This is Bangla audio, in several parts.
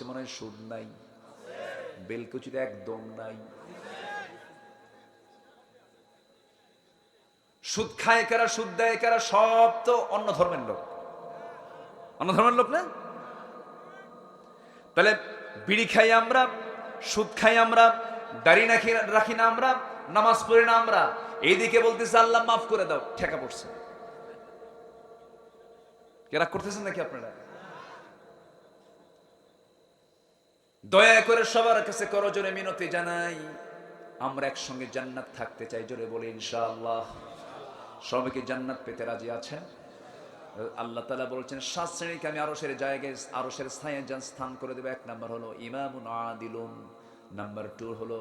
দেশে মনে হয় সুদ নাই বেলকুচিতে একদম নাই। সুদ খায় কারা, সুদ দেয় কারা, সব তো অন্য ধর্মের লোক। অন্য ধর্মের লোক না? তাহলে বিড়ি খাই আমরা, সুদ খাই আমরা, দাড়ি রাখি রাখি না আমরা, নামাজ পড়ি না আমরা, এইদিকে বলতেছে আল্লাহ মাফ করে দাও, ঠেকা পড়ছে। কেরা করতেছেন নাকি আপনারা? দয়া করে সবার কাছে করো জোরে মিনতি জানাই। আমরা একসঙ্গে জান্নাত থাকতে চাই, জোরে বলে ইনশাআল্লাহ। সবাইকে জান্নাত পেতে রাজি আছেন? আল্লাহ তালা বলছেন, সাত শ্রেণীকে আমি আরসের জায়গায় আরসের স্থায়ী স্থান করে দেবো। এক নাম্বার হলো ইমামুন আদিলুন। নাম্বার টু হলো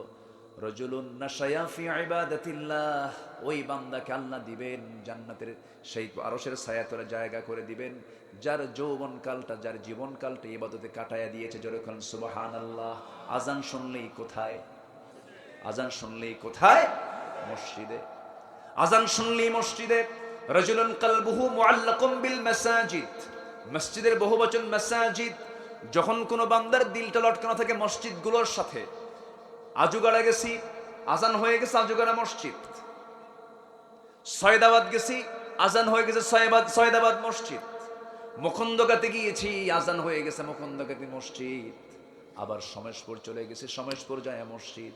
রজুলুন নাশায়া ফি ইবাদাতিল্লাহ। ওই বান্দাকে আল্লাহ দিবেন, জান্নাতের সেই আরসের ছায়াতলে জায়গা করে দিবেন, যার যৌবন কালটা যার জীবন কালটা ইবাদতে কাটায়া দিয়েছে। যখন সুবাহান আল্লাহ আজান শুনলেই কোথায়? আজান শুনলেই কোথায়? মসজিদে। আজান শুনলেই মসজিদে। রজুলুন কালবুহু মুআল্লাকুম বিল মাসাজিদ। মসজিদের বহুবচন মাসাজিদ। যখন কোনো বান্দার দিলটা লটকানো থাকে মসজিদগুলোর সাথে আজুগাড়া গেছি, আজান হয়ে গেছে আজুগাড়া মসজিদ। সয়দাবাদ গেছি, আজান হয়ে গেছে সয়বাদ সয়দাবাদ মসজিদ। মুখন্দগাতে গিয়েছি, আজান হয়ে গেছে মুখন্দগাতি মসজিদ। আবার সমেশপুর চলে গেছে, সমেশপুর যায় মসজিদ।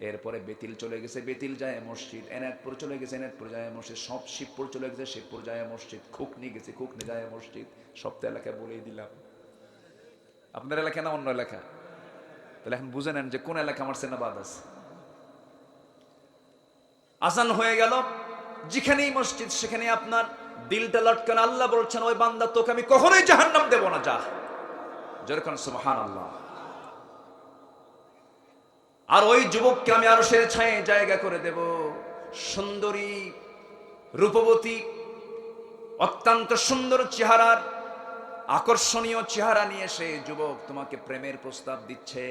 এরপরে বেতিল চলে গেছে, বেতিল যায় মসজিদ। এনায়তপুর চলে গেছে, এনায়তপুর যায় মসজিদ। সব শিবপুর চলে গেছে, শিবপুর যায় মসজিদ। খুকনি গেছে, খুকনি যায় মসজিদ। সব তো এলাকায় বলেই দিলাম। আপনার এলাকা না অন্য এলাকা? তাহলে এখন বুঝে নেন যে কোন এলাকা আমার সেনাবাদ আছে। আজান হয়ে গেল, যেখানেই মসজিদ সেখানে আপনার দিলটা লটকান। আল্লাহ বলছেন, ওই বান্দা, তোকে আমি কখনোই জাহান্নাম দেব না, যা। যেরকম সুবহান আল্লাহ আর ওই যুবককে আমি আরও সে ছায়ে জায়গা করে দেব। সুন্দরী, রূপবতী, অত্যন্ত সুন্দর চেহারার আকর্ষণীয় চেহারা নিয়ে সে যুবক তোমাকে প্রেমের প্রস্তাব দিচ্ছে।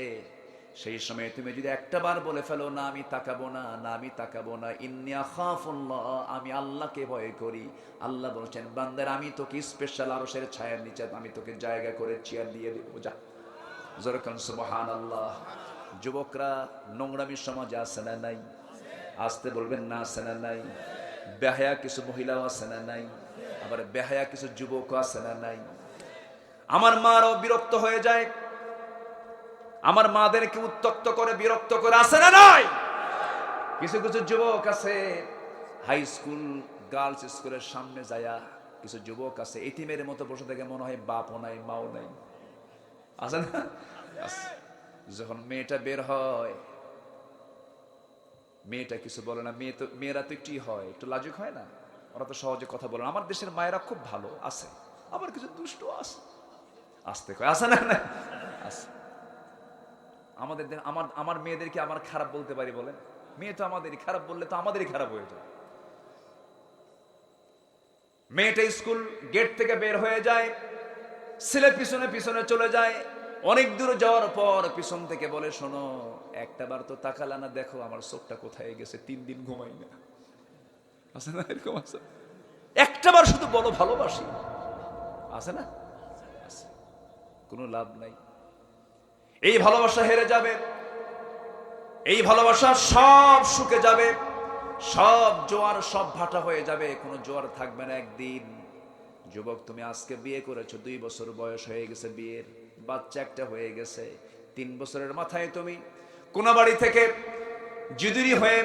সেই সময় তুমি যদি একটা বার বলে ফেলো, না, আমি তাকাবো না না, আমি তাকাবো না ইন্নিয়া খাফুল্লাহ আমি আল্লাহকে ভয় করি। আল্লাহ বলছেন, বান্দার, আমি তোকে স্পেশাল আরশের ছায়ার নিচে, আমি তোকে জায়গা করে চেয়ার দিয়ে দেবো, যা। যেরকম সুবহান আল্লাহ যুবকরা নোংরামি সমাজে আছে না নাই? আসতে বলবেন, না, আছে না নাই। বেহায়া কিছু মহিলাও আছে না নাই? আবার বেহায়া কিছু যুবকও আছে না নাই? আমার মারও বিরক্ত হয়ে যায়। আমার মাদেরকে উত্তক্ত করে, বিরক্ত করে আসে না নাই? কিছু কিছু যুবক আছে হাই স্কুল গার্লস স্কুলের সামনে যায়া কিছু যুবক আছে, এতিমের মতো বসে থেকে মনে হয় বাপও নাই, মাও নাই। আছে না? যখন মেয়েটা বের হয়, মেয়েটা কিছু বলে না, মেয়ে তো, মেয়েরা তো একটু হয়? একটু লাজুক হয় না? ওরা তো সহজে কথা বলে আমার দেশের মায়েরা খুব ভালো আছে, আবার কিছু দুষ্ট আছে। আসতে কয়, আসে না না? আমাদের আমার আমার মেয়েদেরকে আমার খারাপ বলতে পারি বলেন। মেয়ে তো আমাদেরই, খারাপ বললে তো আমাদেরই খারাপ হয়ে যায়। মেয়েটা স্কুল গেট থেকে বের হয়ে যায়, ছেলে পিছনে পিছনে চলে যায়। অনেক দূর যাওয়ার পর পিছন থেকে বলে, শোনো, একটা বার তো তাকালা না, দেখো আমার চোখটা কোথায় গেছে, তিন দিন ঘুমাই না। আছে না, এরকম আছে? একটা বার শুধু বলো, ভালোবাসি। আছে না। কোনো লাভ নাই। এই ভালোবাসা হেরে যাবে, এই ভালোবাসা সব শুকে যাবে, সব জোয়ার, সব ভাটা হয়ে যাবে, কোনো জোয়ার থাকবে না একদিন। যুবক, তুমি আজকে বিয়ে করেছ, দুই বছর বয়স হয়ে গেছে বিয়ের, বাচ্চা একটা হয়ে গেছে, তিন বছরের মাথায় তুমি কোন বাড়ি থেকে জিদুরি হয়ে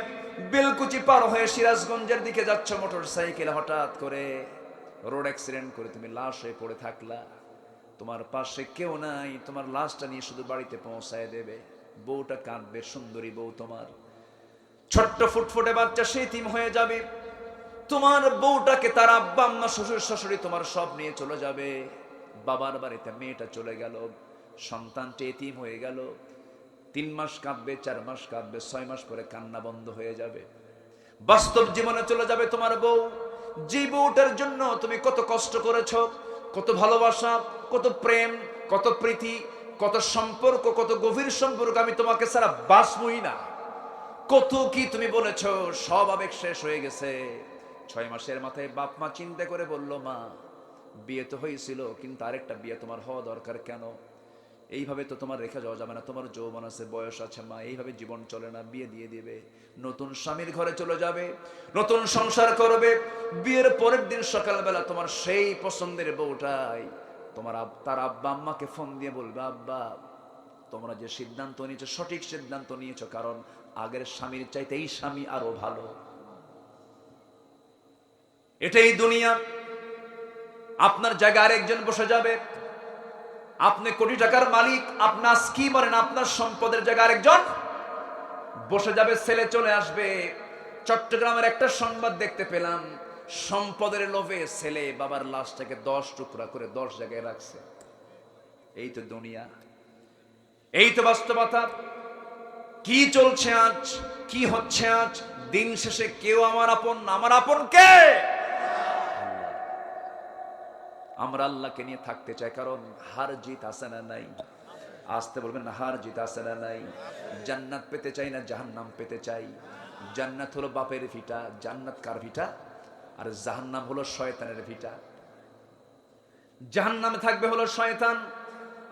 বেলকুচি পার হয়ে সিরাজগঞ্জের দিকে যাচ্ছ মোটর সাইকেল হঠাৎ করে রোড অ্যাক্সিডেন্ট করে তুমি লাশ হয়ে পড়ে থাকলা। তোমার পাশে কেউ নাই, তোমার লাশটা নিয়ে শুধু বাড়িতে পৌঁছায় দেবে। বউটা কাঁদবে, সুন্দরী বউ তোমার। ছোট্ট ফুটফুটে বাচ্চা সেই তিম হয়ে যাবে। তোমার বউটাকে তার আব্বা, আম্মা, শ্বশুর, শাশুড়ি তোমার সব নিয়ে চলে যাবে। বাবার বাড়িতে মেয়েটা চলে গেল সন্তানটি এতিম হয়ে গেল। তিন মাস কাঁদবে, চার মাস কাঁদবে, ছয় মাস পরে কান্না বন্ধ হয়ে যাবে। বাস্তব জীবনে চলে যাবে তোমার বউ। যে বউটার জন্য তুমি কত কষ্ট করেছ কত ভালোবাসা, কত প্রেম, কত প্রীতি, কত সম্পর্ক, কত গভীর সম্পর্ক আমি তোমাকে ছাড়া বাঁচবই না। কত কি তুমি বলেছ, সব আবেগ শেষ হয়ে গেছে। ছয় মাসের মাথায় বাপ মা চিন্তা করে বলল, মা, বিয়ে তো হয়েছিল, কিন্তু আরেকটা বিয়ে তোমার হওয়া দরকার কেন? এইভাবে তো তোমার রেখে যাওয়া যাবে না, তোমার যৌবন আছে, বয়স আছে, মা, এইভাবে জীবন চলে না, বিয়ে দিয়ে দিবে। নতুন স্বামীর ঘরে চলে যাবে, নতুন সংসার করবে, বিয়ের পরের দিন সকালবেলা তোমার সেই পছন্দের বউটাই তোমার তার আব্বা আম্মাকে ফোন দিয়ে বলবে, আব্বা, তোমরা যে সিদ্ধান্ত নিয়েছো, সঠিক সিদ্ধান্ত নিয়েছো, কারণ আগের স্বামীর চাইতে এই স্বামী আরও ভালো। এটাই দুনিয়া। আপনার জায়গায় আরেকজন বসে যাবে আপনি কোটি টাকার মালিক আপনার কি বলেন আপনার সম্পদের জায়গায় আরেকজন বসে যাবে, ছেলে চলে আসবে। চট্টগ্রামের একটা সংবাদ দেখতে পেলাম, সম্পদের লোভে ছেলে বাবার লাশটাকে দশ টুকরা করে দশ জায়গায় রাখছে। এই তো দুনিয়া। এই তো বাস্তবতা। কি চলছে আজ? কি হচ্ছে আজ? দিন শেষে কেউ আমার আপন আমার আপন কে? আমরা আল্লাহকে নিয়ে থাকতে চাই, কারণ হার জিত আছে না নাই? আসতে বলবেন না, হার জিত আছে না নাই? জান্নাত পেতে চাই না, জাহান্নাম পেতে চাই? জান্নাত হলো বাপের ভিটা, জান্নাত কার ভিটা? আর জাহান্নাম হলো শয়তানের ভিটা। জাহান্নামে থাকবে হলো শয়তান,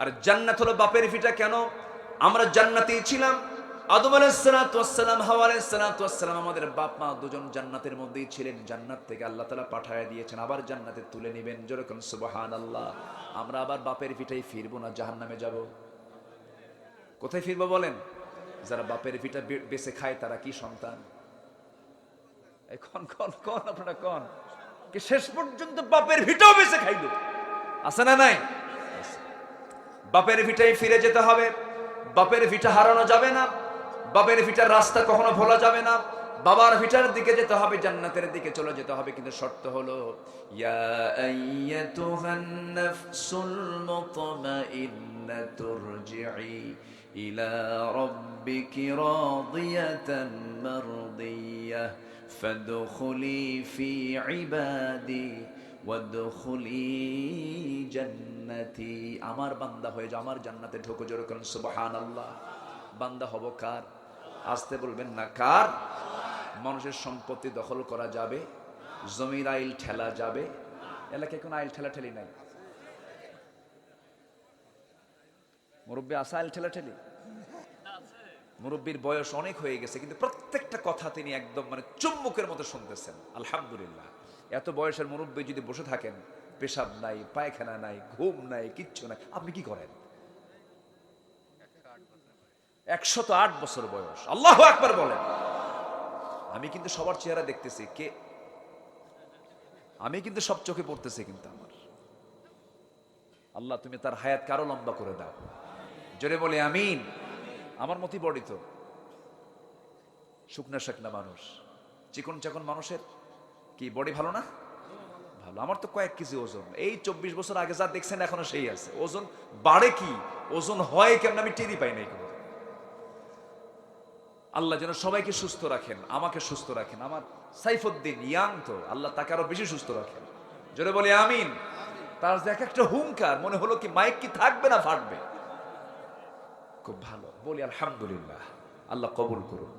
আর জান্নাত হলো বাপের ভিটা কেন? আমরা জান্নাতেই ছিলাম আদম আলাইসালাম হাওয়া আলাইসালাম আমাদের বাপ মা দুজন জান্নাতের মধ্যেই ছিলেন। জান্নাত থেকে আল্লাহ তালা পাঠায় দিয়েছেন, আবার জান্নাতে তুলে নেবেন। যেরকম সুবাহান আল্লাহ আমরা আবার বাপের ভিটাই ফিরবো না, জাহান্নামে যাব। কোথায় ফিরবো বলেন? যারা বাপের ভিটা বে- বেঁচে খায়, তারা কি সন্তান? এই কন কন আপনারা কন? কি শেষ পর্যন্ত বাপের ভিটাও বেঁচে খাইলো? আছে না নাই? বাপের ভিটায় ফিরে যেতে হবে। বাপের ভিটা হারানো যাবে না। বাপের ভিটার রাস্তা কখনো ভোলা যাবে না। বাবার ভিটার দিকে যেতে হবে, জান্নাতের দিকে চলে যেতে হবে। কিন্তু শর্ত হলো, ইয়া জান্নাতি। আমার বান্দা হয়ে যাও, আমার জান্নাতে ঢোকো যেরকম সুবহানাল্লাহ। বান্দা হব কার? আসতে বলবেন না। কার? মানুষের সম্পত্তি দখল করা যাবে, জমির আইল ঠেলা যাবে। এলাকায় কোনো আইল ঠেলা ঠেলি নাই। মুরব্বী আসা আইল ঠেলা ঠেলি মুরব্বীর বয়স অনেক হয়ে গেছে, কিন্তু প্রত্যেকটা কথা তিনি একদম মানে চুম্বকের মতো শুনতেছেন। আলহামদুলিল্লাহ। এত বয়সের মুরব্বী যদি বসে থাকেন, পেশাব নাই, পায়খানা নাই, ঘুম নাই, কিচ্ছু নাই, আপনি কি করেন? একশত আট বছর বয়স। আল্লাহ একবার বলেন। আমি কিন্তু সবার চেহারা দেখতেছি, কে? আমি কিন্তু সব চোখে পড়তেছি কিন্তু আমার। আল্লাহ, তুমি তার হায়াত কারও লম্বা করে দাও। জোরে বলে, আমিন। আমার মতই বডি তো শুকনা শাকনা মানুষ। চিকন চাকন মানুষের কি, বডি ভালো না? ভালো। আমার তো কয়েক কেজি ওজন। এই চব্বিশ বছর আগে যা দেখছেন এখনও সেই আছে। ওজন বাড়ে কি? ওজন হয় কেমন আমি টেরি পাই নাই আল্লাহ যেন সবাইকে সুস্থ রাখেন, আমাকে সুস্থ রাখেন। আমার সাইফুদ্দিন ইয়াং তো, আল্লাহ তাকে আরও বেশি সুস্থ রাখেন। জোরে বলে, আমিন। তার এক একটা হুঙ্কার মনে হলো কি মাইক কি থাকবে না ফাটবে। খুব ভালো, বলি আলহামদুলিল্লাহ, আল্লাহ কবুল করুন।